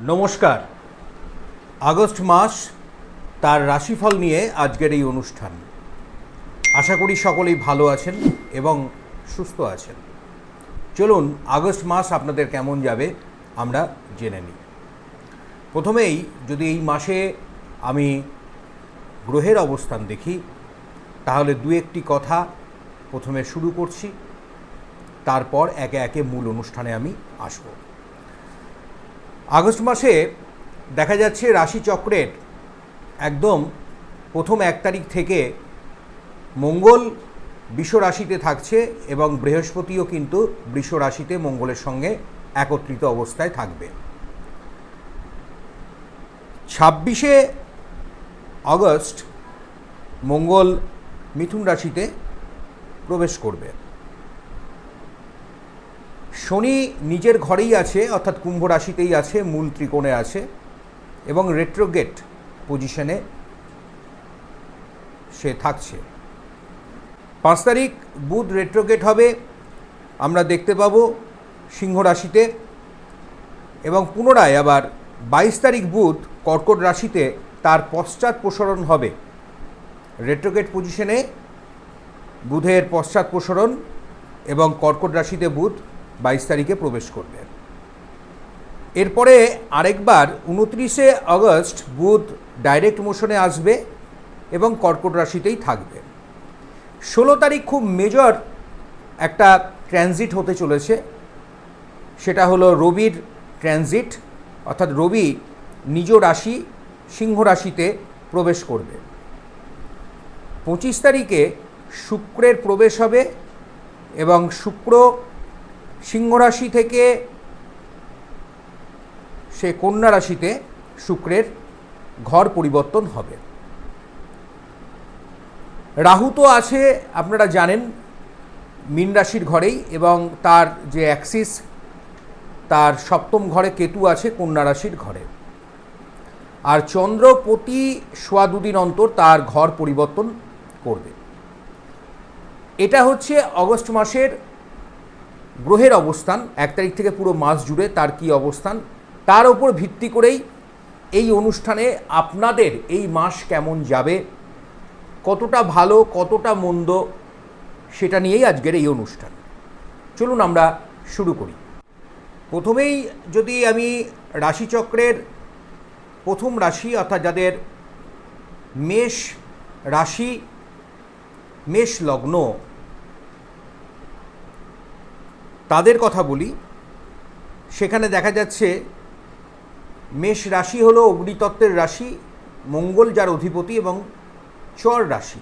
নমস্কার। আগস্ট মাস তার রাশিফল নিয়ে আজকের এই অনুষ্ঠান। আশা করি সকলেই ভালো আছেন এবং সুস্থ আছেন। চলুন আগস্ট মাস আপনাদের কেমন যাবে আমরা জেনে নিই। প্রথমেই যদি এই মাসে আমি গ্রহের অবস্থান দেখি, তাহলে দু একটি কথা প্রথমে শুরু করছি, তারপর একে একে মূল অনুষ্ঠানে আমি আসব। আগস্ট মাসে দেখা যাচ্ছে রাশিচক্রের একদম প্রথম এক তারিখ থেকে মঙ্গল বৃষ রাশিতে থাকছে এবং বৃহস্পতিও কিন্তু বৃষ রাশিতে মঙ্গলের সঙ্গে একত্রিত অবস্থায় থাকবে। ছাব্বিশে আগস্ট মঙ্গল মিথুন রাশিতে প্রবেশ করবে। শনি নিজের ঘরেই আছে, অর্থাৎ কুম্ভ রাশিতেই আছে, মূল ত্রিকোণে আছে, এবং রেট্রোগেট পজিশনে সে থাকছে। পাঁচ তারিখ বুধ রেট্রোগেট হবে, আমরা দেখতে পাবো সিংহ রাশিতে, এবং পুনরায় আবার বাইশ তারিখ বুধ কর্কট রাশিতে তার পশ্চাৎ প্রসারণ হবে। রেট্রোগেট পজিশনে বুধের পশ্চাৎ প্রসারণ এবং কর্কট রাশিতে বুধ বাইশ তারিখে প্রবেশ করবে। এরপরে আরেকবার উনত্রিশে আগস্ট বুধ ডাইরেক্ট মোশনে আসবে এবং কর্কট রাশিতেই থাকবে। ষোলো তারিখ খুব মেজর একটা ট্রানজিট হতে চলেছে। সেটা হলো রবির ট্রানজিট অর্থাৎ রবি নিজ রাশি, সিংহ রাশিতে প্রবেশ করবে। পঁচিশ তারিখে শুক্রের প্রবেশ হবে এবং শুক্র সিংহ রাশি থেকে সে কন্যা রাশিতে শুক্রের ঘর পরিবর্তন হবে। রাহু তো আছে, আপনারা জানেন, মীন রাশির ঘরেই এবং তার যে অ্যাক্সিস, তার সপ্তম ঘরে কেতু আছে কন্যা রাশির ঘরে। আর চন্দ্র প্রতি সোয়া দুদিন অন্তর তার ঘর পরিবর্তন করবে। এটা হচ্ছে অগস্ট মাসের গ্রহের অবস্থান, এক তারিখ থেকে পুরো মাস জুড়ে তার কি অবস্থান, তার ওপর ভিত্তি করেই এই অনুষ্ঠানে আপনাদের এই মাস কেমন যাবে, কতটা ভালো, কতটা মন্দ, সেটা নিয়েই আজকের এই অনুষ্ঠান। চলুন আমরা শুরু করি। প্রথমেই যদি আমি রাশিচক্রের প্রথম রাশি, অর্থাৎ যাদের মেষ রাশি, মেষ লগ্ন তাদের কথা বলি, সেখানে দেখা যাচ্ছে মেষ রাশি হল অগ্নিতত্ত্বের রাশি, মঙ্গল যার অধিপতি এবং চর রাশি।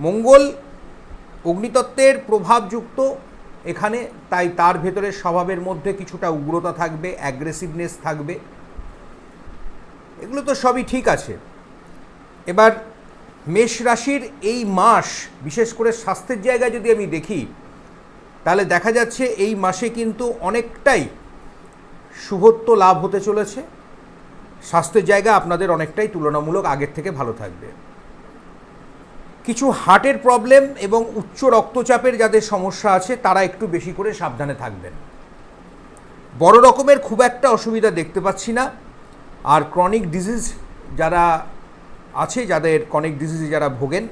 মঙ্গল অগ্নিতত্ত্বের প্রভাবযুক্ত এখানে, তাই তার ভেতরে স্বভাবের মধ্যে কিছুটা উগ্রতা থাকবে অ্যাগ্রেসিভনেস থাকবে। এগুলো তো সবই ঠিক আছে। এবার মেষ রাশির এই মাস, বিশেষ করে স্বাস্থ্যের জায়গায় যদি আমি দেখি তাহলে দেখা যাচ্ছে এই মাসে কিন্তু অনেকটাই শুভত্ব লাভ হতে চলেছে। স্বাস্থ্যের জায়গা আপনাদের অনেকটাই তুলনামূলক আগের থেকে ভালো থাকবে। কিছু হার্টের প্রবলেম এবং উচ্চ রক্তচাপের যাদের সমস্যা আছে, তারা একটু বেশি করে সাবধানে থাকবেন। বড় রকমের খুব একটা অসুবিধা দেখতে পাচ্ছি না। আর ক্রনিক ডিজিজ যারা আছে, যাদের ক্রনিক ডিজিজে যারা ভোগেন,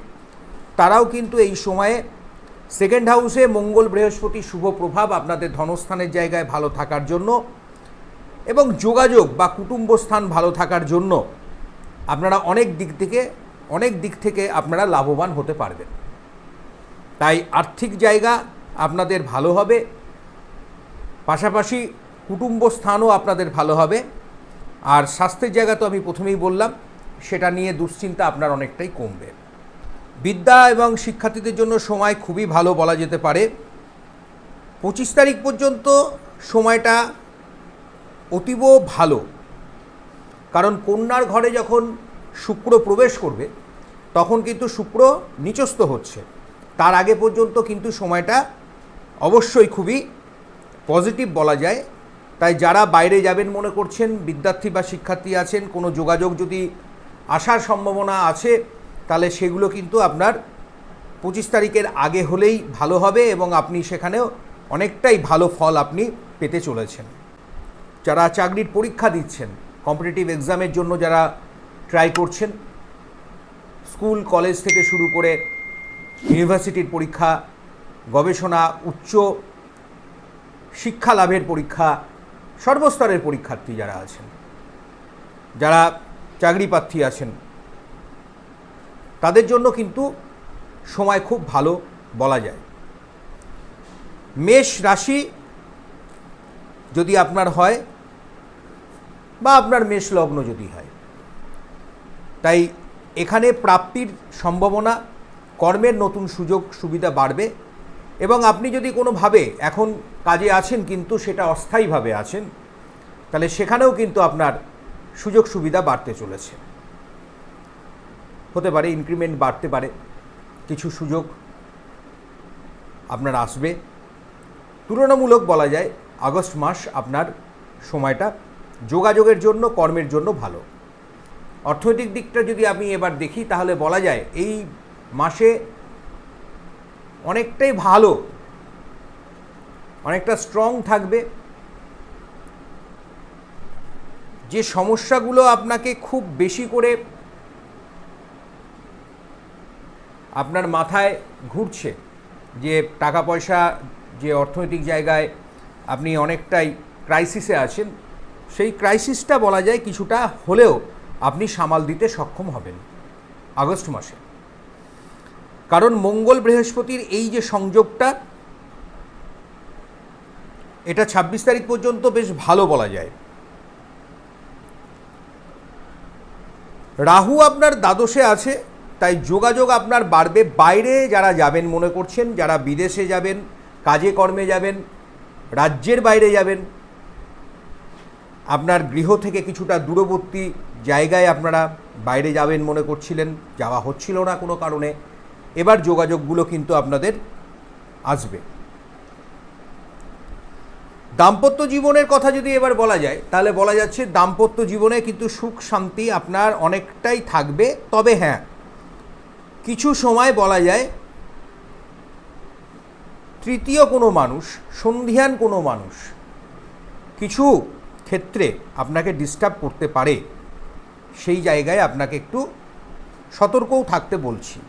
তারাও কিন্তু এই সময়ে সেকেন্ড হাউসে মঙ্গল বৃহস্পতি শুভ প্রভাব আপনাদের ধনস্থানের জায়গায় ভালো থাকার জন্য এবং যোগাযোগ বা কুটুম্বস্থান ভালো থাকার জন্য আপনারা অনেক দিক থেকে, অনেক দিক থেকে আপনারা লাভবান হতে পারবেন। তাই আর্থিক জায়গা আপনাদের ভালো হবে, পাশাপাশি কুটুম্ব স্থানও আপনাদের ভালো হবে। আর স্বাস্থ্যের জায়গা তো আমি প্রথমেই বললাম, সেটা নিয়ে দুশ্চিন্তা আপনার অনেকটাই কমবে। বিদ্যা এবং শিক্ষার্থীদের জন্য সময় খুবই ভালো বলা যেতে পারে। পঁচিশ তারিখ পর্যন্ত সময়টা অতীব ভালো। কারণ কন্যার ঘরে যখন শুক্র প্রবেশ করবে, তখন কিন্তু শুক্র নিচস্থ হচ্ছে। তার আগে পর্যন্ত কিন্তু সময়টা অবশ্যই খুবই পজিটিভ বলা যায়। তাই যারা বাইরে যাবেন মনে করছেন, বিদ্যার্থী বা শিক্ষার্থী আছেন, কোনো যোগাযোগ যদি আসার সম্ভাবনা আছে তাহলে সেগুলো কিন্তু আপনার পঁচিশ তারিখের আগে হলেই ভালো হবে এবং আপনি সেখানেও অনেকটাই ভালো ফল আপনি পেতে চলেছেন। যারা চাকরির পরীক্ষা দিচ্ছেন কম্পিটিটিভ এক্সামের জন্য যারা ট্রাই করছেন স্কুল কলেজ থেকে শুরু করে ইউনিভার্সিটির পরীক্ষা, গবেষণা, উচ্চ শিক্ষা লাভের পরীক্ষা, সর্বস্তরের পরীক্ষার্থী যারা আছেন, যারা চাকরি প্রার্থী আছেন তাদের জন্য কিন্তু সময় খুব ভালো বলা যায়। মেষ রাশি যদি আপনার হয় বা আপনার মেষ লগ্ন যদি হয়, তাই এখানে প্রাপ্তির সম্ভাবনা, কর্মের নতুন সুযোগ, সুবিধা বাড়বে এবং আপনি যদি কোনোভাবে এখন কাজে আছেন কিন্তু সেটা অস্থায়ীভাবে আছেন, তাহলে সেখানেও কিন্তু আপনার সুযোগ সুবিধা বাড়তে চলেছে। হতে পারে ইনক্রিমেন্ট বাড়তে পারে, কিছু সুযোগ আপনার আসবে। তুলনামূলক বলা যায়, আগস্ট মাস আপনার সময়টা যোগাযোগের জন্য, কর্মের জন্য ভালো। অর্থনৈতিক দিকটা যদি আমি এবার দেখি, তাহলে বলা যায়, এই মাসে অনেকটাই ভালো, অনেকটা স্ট্রং থাকবে। যে সমস্যাগুলো আপনাকে খুব বেশি করে আপনার মাথায় ঘুরছে যে টাকা পয়সা যে অর্থনৈতিক জায়গায় আপনি অনেকটাই ক্রাইসিসে আছেন, সেই ক্রাইসিসটা বলা যায় কিছুটা হলেও আপনি সামাল দিতে সক্ষম হবেন আগস্ট মাসে। কারণ মঙ্গল বৃহস্পতির এই যে সংযোগটা, এটা ছাব্বিশ তারিখ পর্যন্ত বেশ ভালো বলা যায়। রাহু আপনার দ্বাদশে আছে তাই যোগাযোগ আপনার বাড়বে বাইরে যারা যাবেন, মনে করছেন, যারা বিদেশে যাবেন, কাজে কর্মে যাবেন, রাজ্যের বাইরে যাবেন, আপনার গৃহ থেকে কিছুটা দূরবর্তী জায়গায় আপনারা বাইরে যাবেন মনে করছিলেন, যাওয়া হচ্ছিল না কোনো কারণে, এবার যোগাযোগগুলো কিন্তু আপনাদের আসবে। দাম্পত্য জীবনের কথা যদি এবার বলা যায়, তাহলে বলা যাচ্ছে দাম্পত্য জীবনে কিন্তু সুখ শান্তি আপনার অনেকটাই থাকবে, তবে হ্যাঁ কিছু সময় বলা যায়, তৃতীয় কোনো মানুষ সন্ধিয়ান কোনো মানুষ, কিছু ক্ষেত্রে আপনাকে ডিস্টার্ব করতে পারে। সেই জায়গায় আপনাকে একটু সতর্কও থাকতে বলছি।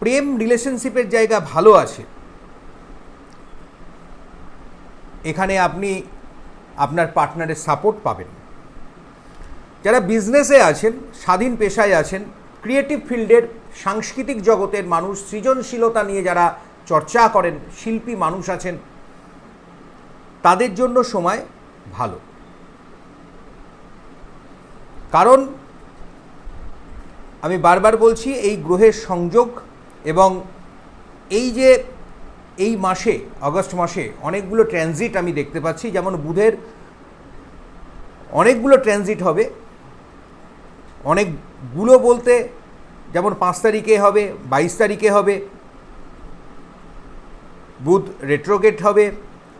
প্রেম রিলেশনশিপের জায়গা ভালো আছে। এখানে আপনি আপনার পার্টনারের সাপোর্ট পাবেন। যারা বিজনেসে আছেন, স্বাধীন পেশায় আছেন ক্রিয়েটিভ ফিল্ডের সাংস্কৃতিক জগতের মানুষ সৃজনশীলতা নিয়ে যারা চর্চা করেন, শিল্পী মানুষ আছেন, তাদের জন্য সময় ভালো। কারণ আমি বারবার বলছি, এই গ্রহের সংযোগ এবং এই যে এই মাসে, আগস্ট মাসে অনেকগুলো ট্রানজিট আমি দেখতে পাচ্ছি, যেমন বুধের অনেকগুলো ট্রানজিট হবে অনেকগুলো বলতে যেমন পাঁচ তারিখে হবে, বাইশ তারিখে হবে, বুধ রেট্রোগেট হবে,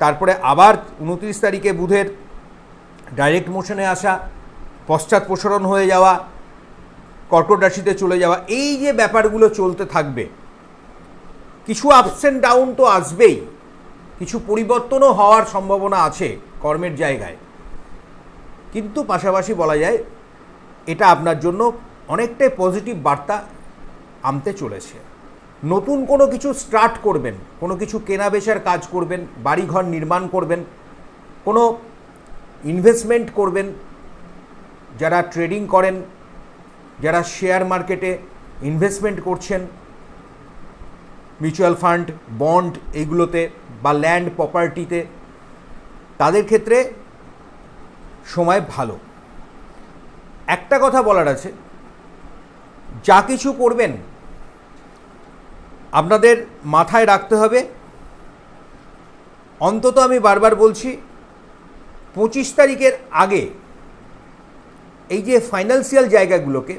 তারপরে আবার উনত্রিশ তারিখে বুধের ডাইরেক্ট মোশনে আসা, পশ্চাৎ প্রসারণ হয়ে যাওয়া, কর্কট রাশিতে চলে যাওয়া, এই যে ব্যাপারগুলো চলতে থাকবে, কিছু আপস অ্যান্ড ডাউন তো আসবেই, কিছু পরিবর্তনও হওয়ার সম্ভাবনা আছে কর্মের জায়গায়। কিন্তু পাশাপাশি বলা যায়, এটা আপনার জন্য অনেকটাই পজিটিভ বার্তা আনতে চলেছে। নতুন কোনো কিছু স্টার্ট করবেন, কোনো কিছু কেনাবেচার কাজ করবেন, বাড়িঘর নির্মাণ করবেন, কোনো ইনভেস্টমেন্ট করবেন, যারা ট্রেডিং করেন, যারা শেয়ার মার্কেটে ইনভেস্টমেন্ট করছেন মিউচুয়াল ফান্ড বন্ড এইগুলোতে বা ল্যান্ড প্রপার্টিতে তাদের ক্ষেত্রে সময় ভালো। একটা কথা বলার আছে যা কিছু করবেন, আপনাদের মাথায় রাখতে হবে। অন্তত আমি বারবার বলছি, পঁচিশ তারিখের আগে এই যে ফাইন্যান্সিয়াল জায়গাগুলোকে,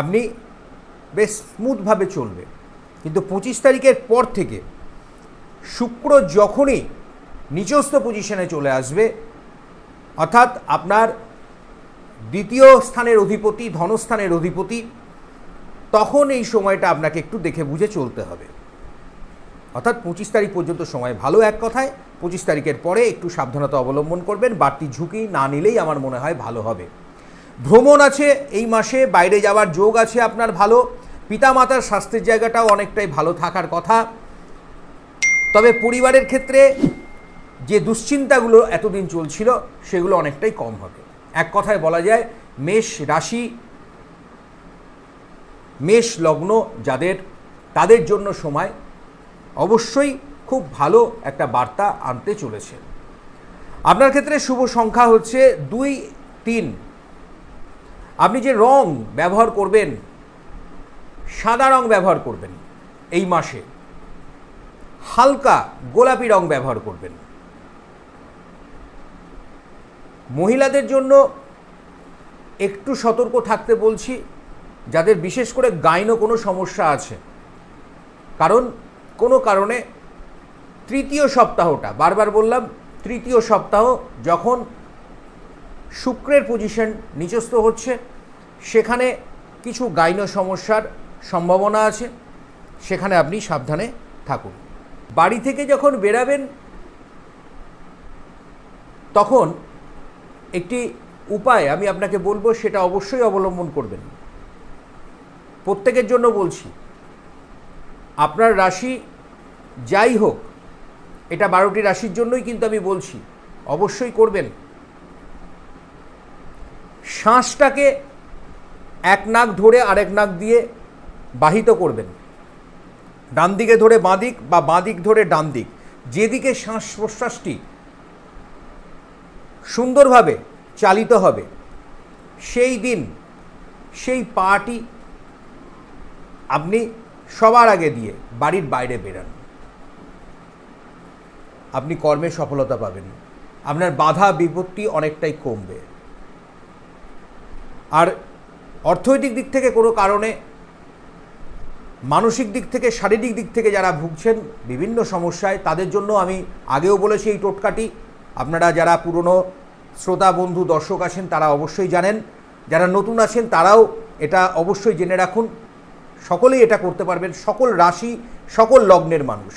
আপনি বেশ স্মুথভাবে চলবে। কিন্তু পঁচিশ তারিখের পর থেকে শুক্র যখনই নিচস্থ পজিশনে চলে আসবে, অর্থাৎ আপনার দ্বিতীয় স্থানের অধিপতি, ধনস্থানের অধিপতি, তখন এই সময়টা আপনাকে একটু দেখে বুঝে চলতে হবে। অর্থাৎ পঁচিশ তারিখ পর্যন্ত সময় ভালো এক কথায়, পঁচিশ তারিখের পরে একটু সাবধানতা অবলম্বন করবেন, বাড়তি ঝুঁকি না নিলেই আমার মনে হয় ভালো হবে। ভ্রমণ আছে এই মাসে, বাইরে যাওয়ার যোগ আছে আপনার ভালো, পিতামাতার স্বাস্থ্যের জায়গাটাও অনেকটাই ভালো থাকার কথা। তবে পরিবারের ক্ষেত্রে যে দুশ্চিন্তাগুলো এতদিন চলছিল, সেগুলো অনেকটাই কম হবে। এক কথায় বলা যায়, মেষ রাশি, মেষ লগ্ন যাদের, তাদের জন্য সময় অবশ্যই খুব ভালো একটা বার্তা আনতে চলেছে। আপনার ক্ষেত্রে শুভ সংখ্যা হচ্ছে দুই, তিন। আপনি যে রং ব্যবহার করবেন, সাদা রং ব্যবহার করবেন এই মাসে, হালকা গোলাপি রং ব্যবহার করবেন। মহিলাদের জন্য একটু সতর্ক থাকতে বলছি, যাদের বিশেষ করে গাইনো কোনো সমস্যা আছে। কারণ, কোনো কারণে তৃতীয় সপ্তাহটা, বারবার বললাম, তৃতীয় সপ্তাহ যখন শুক্রের পজিশন নিচস্থ হচ্ছে, সেখানে কিছু গাইনো সমস্যার সম্ভাবনা আছে, সেখানে আপনি সাবধানে থাকুন। বাড়ি থেকে যখন বেরাবেন, তখন একটি উপায় আমি আপনাকে বলব, সেটা অবশ্যই অবলম্বন করবেন। প্রত্যেকের জন্য বলছি, আপনার রাশি যাই হোক, এটা বারোটি রাশির জন্যই কিন্তু আমি বলছি, অবশ্যই করবেন। শ্বাসটাকে এক নাক ধরে আরেক নাক দিয়ে বাহিত করবেন। ডান দিকে ধরে বাঁ দিক বা বাঁ দিক ধরে ডান দিক। যেদিকে শ্বাস প্রশ্বাসটি সুন্দরভাবে চালিত হবে। সেই দিন, সেই পাটি আপনি সবার আগে দিয়ে বাড়ির বাইরে বেরান। আপনি কর্মে সফলতা পাবেন। আপনার বাধা বিপত্তি অনেকটাই কমবে। আর অর্থনৈতিক দিক থেকে কোনো কারণে, মানসিক দিক থেকে, শারীরিক দিক থেকে যারা ভুগছেন বিভিন্ন সমস্যায়, তাদের জন্য আমি আগেও বলেছি এই টোটকাটি আপনারা যারা পুরনো শ্রোতা, বন্ধু, দর্শক আছেন, তারা অবশ্যই জানেন। যারা নতুন আছেন, তারাও এটা অবশ্যই জেনে রাখুন। সকলেই এটা করতে পারবেন। সকল রাশি, সকল লগ্নের মানুষ।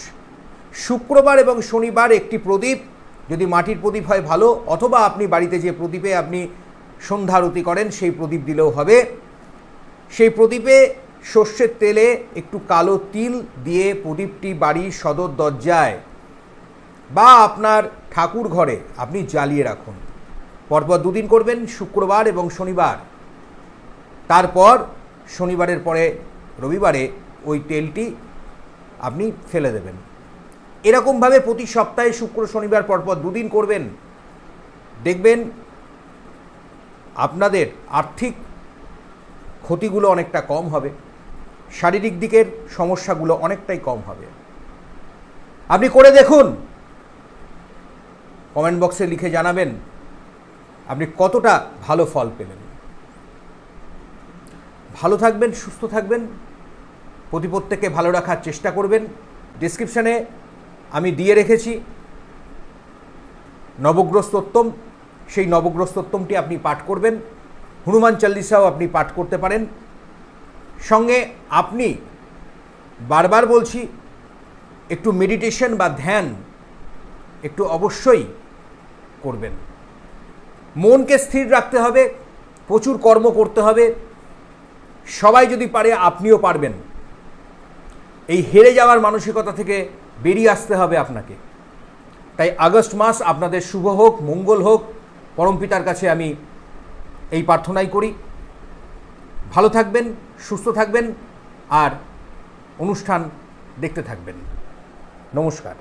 শুক্রবার এবং শনিবার একটি প্রদীপ। যদি মাটির প্রদীপ হয়, ভালো। অথবা আপনি বাড়িতে যে প্রদীপে আপনি সন্ধ্যারতি করেন, সেই প্রদীপ দিলেও হবে। সেই প্রদীপে সর্ষের তেলে একটু কালো তিল দিয়ে প্রদীপটি বাড়ির সদর দরজায় বা আপনার ঠাকুর ঘরে আপনি জ্বালিয়ে রাখুন। পরপর দুদিন করবেন, শুক্রবার এবং শনিবার। তারপর শনিবারের পরে রবিবারে ওই তেলটি আপনি ফেলে দেবেন। এরকমভাবে প্রতি সপ্তাহে শুক্র, শনিবার পরপর দুদিন করবেন। দেখবেন আপনাদের আর্থিক ক্ষতিগুলো অনেকটা কম হবে। শারীরিক দিকের সমস্যাগুলো অনেকটাই কম হবে। আপনি করে দেখুন কমেন্ট বক্সে লিখে জানাবেন, আপনি কতটা ভালো ফল পেলেন। ভালো থাকবেন, সুস্থ থাকবেন প্রতি প্রত্যেককে ভালো রাখার চেষ্টা করবেন। ডিসক্রিপশানে আমি দিয়ে রেখেছি নবগ্রস্তোত্তম, সেই নবগ্রস্তোত্তমটি আপনি পাঠ করবেন, হনুমান চাল্লিশাও আপনি পাঠ করতে পারেন। সঙ্গে আপনি বারবার বলছি, একটু মেডিটেশন বা ধ্যান, একটু অবশ্যই করবেন। মনকে স্থির রাখতে হবে, প্রচুর কর্ম করতে হবে। সবাই যদি পারে, আপনিও পারবেন। এই হেরে যাওয়ার মানসিকতা থেকে বেরিয়ে আসতে হবে আপনাকে। তাই আগস্ট মাস আপনাদের শুভ হোক, মঙ্গল হোক পরমপিতার কাছে আমি এই প্রার্থনাই করি। ভালো থাকবেন, সুস্থ থাকবেন, আর অনুষ্ঠান দেখতে থাকবেন। নমস্কার।